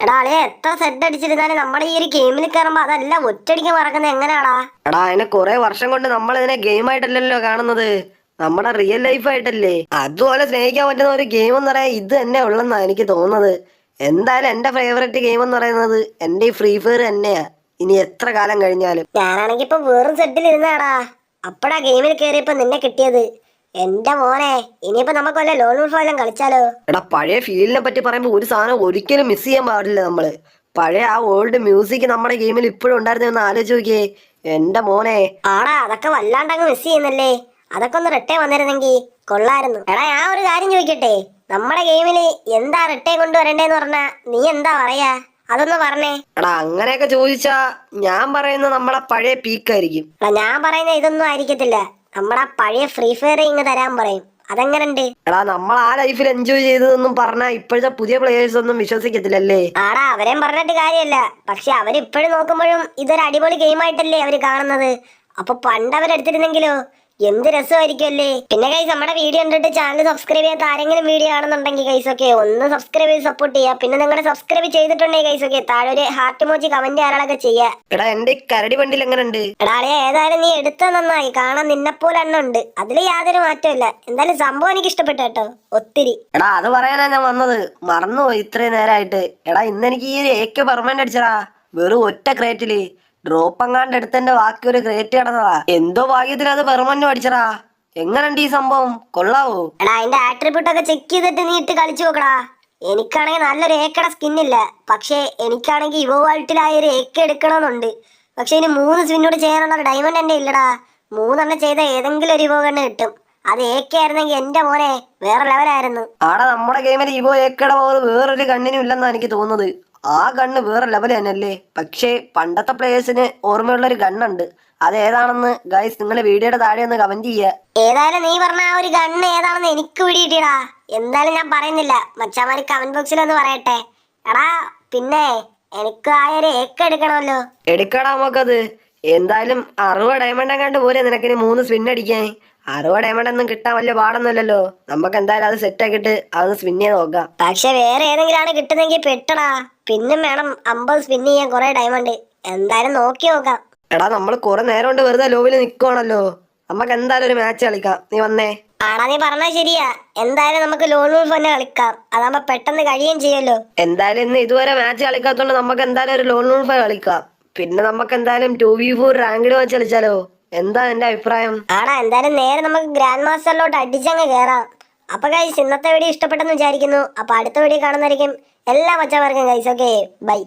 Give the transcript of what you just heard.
എടാ അളിയ എത്ര സെറ്റ് അടിച്ചിരുന്നാലും നമ്മുടെ ഈ ഒരു ഗെയിമിൽ കയറുമ്പോ അതല്ല ഒറ്റടിക്ക് മറക്കുന്നത് എങ്ങനെയാടാ? എടാ അതിനെ കുറെ വർഷം കൊണ്ട് നമ്മൾ ഇതിനെ ഗെയിം ആയിട്ടല്ലല്ലോ കാണുന്നത്. നമ്മുടെ റിയൽ ലൈഫ് ആയിട്ടല്ലേ. അതുപോലെ സ്നേഹിക്കാൻ പറ്റുന്ന ഒരു ഗെയിം എന്ന് പറയാൻ ഇത് തന്നെ ഉള്ളെന്നാ എനിക്ക് തോന്നുന്നത്. എന്തായാലും എന്റെ ഫേവറേറ്റ് ഗെയിം എന്ന് പറയുന്നത് എന്റെ ഈ ഫ്രീ ഫയർ തന്നെയാ. ഇനി എത്ര കാലം കഴിഞ്ഞാലും. ഞാനാണെങ്കി ഇപ്പൊ വെറും സെറ്റിൽ ഇരുന്നാടാ. അപ്പഴാ ഗെയിമിൽ കയറിയപ്പോ നിന്നെ കിട്ടിയത്. എന്റെ മോനെ ഇനിയിപ്പോ നമുക്ക് വല്ല ലോൺ എല്ലാം കളിച്ചാലോ? എടാ പഴയ ഫീലിനെ പറ്റി പറയുമ്പോൾ ഒരു സാധനം ഒരിക്കലും മിസ് ചെയ്യാൻ പാടില്ല നമ്മൾ. പഴയ ആ ഓൾഡ് മ്യൂസിക് നമ്മുടെ ഗെയിമിൽ ഇപ്പോഴും ഉണ്ടായിരുന്നെന്ന് ആലോചിച്ച് നോക്കിയേ. എന്റെ മോനെ. ആടാ അതൊക്കെ വല്ലാണ്ടങ്ങ് മിസ് ചെയ്യുന്നല്ലേ? അതൊക്കെ ഒന്ന് റിട്ടേ വന്നിരുന്നെങ്കിൽ കൊള്ളായിരുന്നു. എടാ ഞാൻ ഒരു കാര്യം ചോദിക്കട്ടെ? നമ്മുടെ ഗെയിമിൽ എന്താ റിട്ടേ കൊണ്ടുവരണ്ടേന്ന് പറഞ്ഞാ നീ എന്താ പറയാ? അതൊന്ന് പറഞ്ഞേ. എടാ അങ്ങനെയൊക്കെ ചോദിച്ചാ ഞാൻ പറയുന്ന നമ്മളെ പഴയ പീക്കായിരിക്കും എടാ ഞാൻ പറയുന്ന ഇതൊന്നും ആയിരിക്കത്തില്ല. നമ്മുടെ ആ പഴയ ഫ്രീ ഫയർ ഇങ്ങ് തരാൻ പറയും. അതെങ്ങനുണ്ട്? എടാ നമ്മൾ ആ ലൈഫിൽ എൻജോയ് ചെയ്തതെന്നും പറഞ്ഞാ ഇപ്പോഴത്തെ പുതിയ പ്ലേയേഴ്സ് ഒന്നും വിശ്വസിക്കത്തില്ലല്ലേ? ആടാ അവരെയും പറഞ്ഞിട്ട് കാര്യമല്ല പക്ഷെ അവരിപ്പോഴും നോക്കുമ്പോഴും ഇതൊരു അടിപൊളി ഗെയിം ആയിട്ടല്ലേ അവർ കാണുന്നത്. അപ്പൊ പണ്ട് അവരെടുത്തിരുന്നെങ്കിലോ? എന്ത് രസമായിരിക്കുമല്ലേ? പിന്നെ കൈസ് നമ്മുടെ വീഡിയോ കണ്ടിട്ട് ചാനൽ സബ്സ്ക്രൈബ് ചെയ്യാത്ത ആരെങ്കിലും വീഡിയോ ആണെന്നുണ്ടെങ്കിൽ കൈസ് ഒക്കെ ഒന്ന് സബ്സ്ക്രൈബ് ചെയ്ത് സപ്പോർട്ട് ചെയ്യുക. പിന്നെ നിങ്ങളുടെ സബ്സ്ക്രൈബ് ചെയ്തിട്ടുണ്ടെങ്കിൽ കൈസ് ഒക്കെ താഴെ ഒരു ഹാർട്ട് മോജി കമന്റ് ആരാളൊക്കെ ചെയ്യുക. എടാ എന്റെ കരടി വണ്ടിയിൽ എങ്ങനെ ഉണ്ട്? എടാളെ ഏതായാലും നീ എടുത്ത നന്നായി. കാണാൻ നിന്നെ പോലെ ഉണ്ട്. അതിൽ യാതൊരു മാറ്റമില്ല എന്തായാലും സംഭവം എനിക്ക് ഇഷ്ടപ്പെട്ടു കേട്ടോ. ഒത്തിരി. എടാ അത് പറയാനാ ഞാൻ വന്നത്. മറന്നുപോയി ഇത്രയും നേരമായിട്ട് എടാ ഇന്ന് എനിക്ക് ഈ ഒരു ഏക്ക് പെർമനന്റ് അടിച്ചടാ. വെറും ഒറ്റ ക്രേറ്റിൽ ഡ്രോപ്പ് അങ്ങാണ്ട് എടുത്തെന്റെ ബാക്കി ഒരു ക്രേറ്റ് കിടന്നതാ. എന്തോ ഭാഗ്യത്തിന് അത് പെർമനന്റ് അടിച്ചടാ എങ്ങനെയുണ്ട് ഈ സംഭവം? കൊള്ളാവോ? എടാ അതിന്റെ ആട്രിബ്യൂട്ട് ഒക്കെ ചെക്ക് ചെയ്തിട്ട് നീ ഇട്ട് കളിച്ചു നോക്കടാ. എനിക്കാണെങ്കിൽ നല്ലൊരു ഏക്കട സ്കിന്നില്ല പക്ഷേ എനിക്കാണെങ്കിൽ ഇവോ വാൾട്ടിലായ ഒരു ഏക്ക എടുക്കണമെന്നുണ്ട്. പക്ഷെ ഇനി മൂന്ന് സ്വിന്നോട് ചെയ്യാനുള്ള ഡയമണ്ട് എന്റെ ഇല്ലടാ. മൂന്നെണ്ണം ചെയ്ത ഏതെങ്കിലും ഒരു ഇവോ കണ്ണ് കിട്ടും. അത് ഏക്ക ആയിരുന്നെങ്കിൽ എന്റെ മോനെ വേറെ ലെവലായിരുന്നു ആടാ നമ്മുടെ ഗെയിമിൽ ഇവോ ഏക്കട പവർ വേറൊരു കണ്ണിനും ഇല്ലെന്നാണ് എനിക്ക് തോന്നുന്നത്. ആ ഗണ്ണ് വേറെ ലെവൽ തന്നെയല്ലേ? പക്ഷേ പണ്ടത്തെ പ്ലേയേഴ്സിന് ഓർമ്മയുള്ള ഒരു ഗണ്ണുണ്ട്. അത് ഏതാണെന്ന് ഗൈസ് നിങ്ങൾ വീഡിയോയുടെ താഴെ ഒന്ന് കമന്റ് ചെയ്യുക ഏതായാലും നീ പറഞ്ഞ ആ ഒരു ഗണ്ണ് ഏതാണെന്ന് എനിക്ക് പിടിയിട്ടിടാ എന്തായാലും ഞാൻ പറയുന്നില്ല. മച്ചാമാരി കമന്റ് ബോക്സിൽ ഒന്ന് പറയട്ടെ. എടാ പിന്നെ എനിക്ക് ആ ഒരു ഏക്ക എടുക്കണമല്ലോ. എടുക്കടാ നമുക്കത്. എന്തായാലും അറുപത് ഡയമണ്ട് എങ്ങാണ്ട് പോരെ നിനക്കിന് മൂന്ന് സ്പിൻ അടിക്കാൻ. അറുപത് ഡയമണ്ട് ഒന്നും കിട്ടാൻ വലിയ പാടൊന്നുമില്ലല്ലോ. നമുക്ക് എന്തായാലും അത് സെറ്റ് ആക്കിയിട്ട് അതൊന്ന് സ്പിൻ ചെയ്ത് നോക്കാം. പക്ഷെ വേറെ ഏതെങ്കിലും ആണ് കിട്ടുന്നെങ്കിൽ പെട്ടടാ. പിന്നും വേണം അമ്പത് സ്പിൻ ചെയ്യാൻ കുറെ ഡയമണ്ട് എന്തായാലും നോക്കി നോക്കാം. എടാ നമ്മൾ കുറെ നേരം കൊണ്ട് വെറുതെ ലോബിൽ നിൽക്കുവാണല്ലോ നമുക്ക് എന്തായാലും ഒരു മാച്ച് കളിക്കാം. നീ വന്നേ. ആടാ നീ പറഞ്ഞാ ശരിയാ. എന്തായാലും നമുക്ക് ലോൺ വൂൾഫ് തന്നെ കളിക്കാം. അതാകുമ്പോ പെട്ടെന്ന് കഴിയുകയും ചെയ്യല്ലോ എന്തായാലും ഇന്ന് ഇതുവരെ മാച്ച് കളിക്കാത്തോണ്ട് നമുക്ക് എന്തായാലും ഒരു ലോൺ ഫൈവ് കളിക്കാം. പിന്നെ നമുക്ക് എന്തായാലും ടു വി ഫോർ റാങ്കിഡ് വെച്ച് കളിച്ചാലോ? എന്താ എന്റെ അഭിപ്രായം? ആടാ എന്തായാലും നേരെ നമുക്ക് ഗ്രാൻഡ് മാസ്റ്ററിലോട്ട് അടിച്ചങ്ങ് കേറാം. അപ്പൊ ഗൈസ് ഇന്നത്തെ വീഡിയോ ഇഷ്ടപ്പെട്ടെന്ന് വിചാരിക്കുന്നു. അപ്പൊ അടുത്ത വീഡിയോ കാണുന്നതായിരിക്കും. എല്ലാ മച്ചന്മാർക്കും ഗൈസ് ഓക്കെ ബൈ